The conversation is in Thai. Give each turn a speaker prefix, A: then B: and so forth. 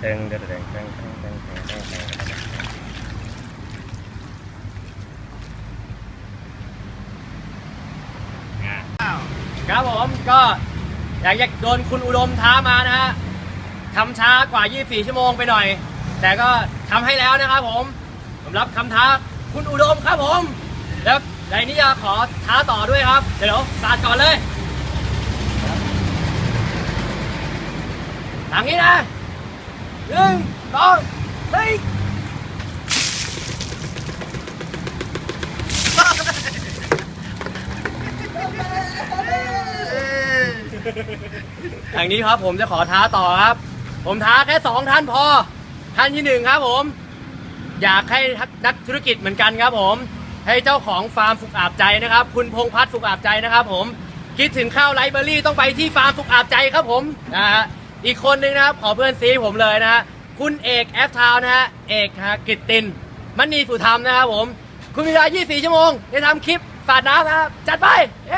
A: เด้งเด้งเด้งเด้งเด้งเด้งเด้งครับผมก็อยากจะโดนคุณอุดมท้ามานะฮะทำช้ากว่า 24 ชั่วโมงไปหน่อย แต่ก็ทำให้แล้วนะครับผมผมรับคำท้าคุณอุดมครับผม แล้วในนี้จะขอท้าต่อด้วยครับ เดี๋ยวสาดก่อนเลยทางนี้นะ หนึ่งสองเฮ้ยอย่างนี้ครับผมจะขอท้าต่อครับ ผมท้าแค่สองท่านพอ ท่านที่หนึ่งครับผม อยากให้นักธุรกิจเหมือนกันครับผม ให้เจ้าของฟาร์มสุกอาบใจนะครับ คุณพงษ์พัฒน์สุกอาบใจนะครับ ผมคิดถึงข้าวไรเบอรี่ต้องไปที่ฟาร์มสุกอาบใจครับผมนะฮะ อีกคนนึงนะครับ ขอเพื่อนซีผมเลยนะฮะคุณเอกแอฟทาวนะฮะเอกฮะกิตตินมณีสุธรรมนะครับผม คุณมีเวลา 24 ชั่วโมงจะทำคลิปฝาดน้ำนะครับจัดไปเอ้